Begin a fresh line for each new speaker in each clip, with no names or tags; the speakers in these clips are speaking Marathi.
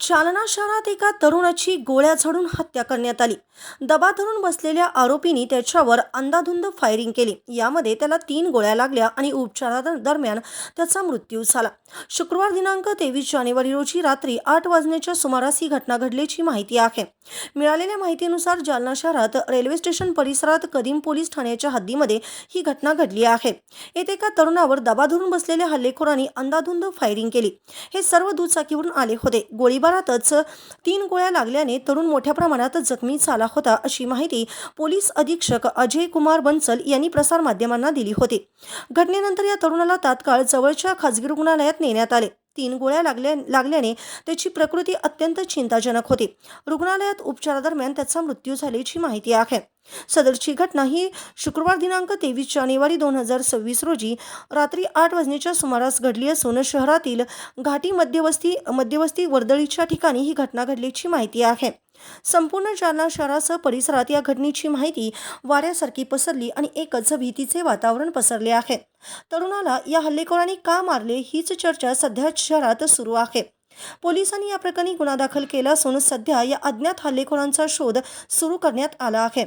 जालना शहरात एका तरुणाची गोळ्या झाडून हत्या करण्यात आली. दबा धरून बसलेल्या आरोपींनी त्याच्यावर अंदाधुंद फायरिंग केली. यामध्ये त्याला तीन गोळ्या लागल्या आणि उपचारादरम्यान त्याचा मृत्यू झाला. शुक्रवार दिनांक तेवीस जानेवारी रोजी रात्री आठ वाजण्याच्या सुमारास ही घटना घडल्याची माहिती आहे. मिळालेल्या माहितीनुसार जालना शहरात रेल्वे स्टेशन परिसरात कदीम पोलीस ठाण्याच्या हद्दीमध्ये ही घटना घडली आहे. येथे एका तरुणावर दबा धरून बसलेल्या हल्लेखोरांनी अंदाधुंद फायरिंग केली. हे सर्व दुचाकीवरून आले होते. गोळी गोळीबारातच तीन गोळ्या लागल्याने तरुण मोठ्या प्रमाणात जखमी झाला होता अशी माहिती पोलीस अधीक्षक अजय कुमार बन्सल यांनी प्रसारमाध्यमांना दिली होती. घटनेनंतर या तरुणाला तात्काळ जवळच्या खाजगी रुग्णालयात नेण्यात आले. तीन गोळ्या लागल्या लागल्याने त्याची प्रकृती अत्यंत चिंताजनक होती. रुग्णालयात उपचारादरम्यान त्याचा मृत्यू झाल्याची माहिती आहे. सदरची घटना ही शुक्रवार दिनांक तेवीस जानेवारी दोन हजार सव्वीस रोजी रात्री आठ वाजण्याच्या सुमारास घडली असून शहरातील घाटी मध्यवस्ती मध्यवस्ती वर्दळीच्या ठिकाणी ही घटना घडल्याची माहिती आहे. संपूर्ण जालना शहरासह परिसरात या घटनेची माहिती वाऱ्यासारखी पसरली आणि एकच भीतीचे वातावरण पसरले आहे. तरुणाला या हल्लेखोरांनी का मारले हीच चर्चा सध्या शहरात सुरू आहे. पोलिसांनी या प्रकरणी गुन्हा दाखल केला असून सध्या या अज्ञात हल्लेखोरांचा शोध सुरू करण्यात आला आहे.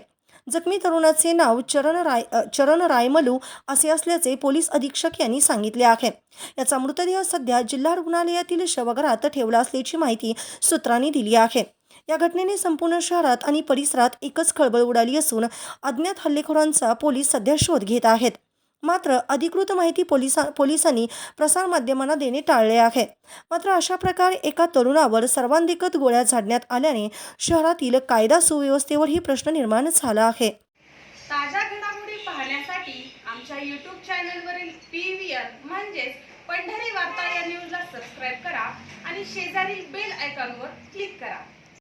जखमी तरुणाचे नाव चरण राय चरण रायमलू असे असल्याचे पोलीस अधीक्षक यांनी सांगितले आहे. याचा मृतदेह सध्या जिल्हा रुग्णालयातील शवघरात ठेवला असल्याची माहिती सूत्रांनी दिली आहे. या घटनेने संपूर्ण शहरात आणि परिसरात एकच खळबळ उडाली असून अज्ञात हल्लेखोरांचा पोलीस सध्या शोध घेत आहेत. मात्र अधिकृत माहिती पोलिसा पोलिसांनी प्रसारमाध्यमांना देणे टाळले आहे. मात्र अशा प्रकारे एका तरुणावर सर्वांधिकत गोळ्या झाडण्यात आल्याने शहरातील कायदा सुव्यवस्थेवरही प्रश्न निर्माण झाला आहे.
ताज्या घडामोडी पाहण्यासाठी आमच्या यूट्यूब चॅनलवरील पी व्ही आर म्हणजेच पंढरी वार्ता या न्यूजला सबस्क्राईब करा आणि शेजारील बेल आयकॉनवर क्लिक करा.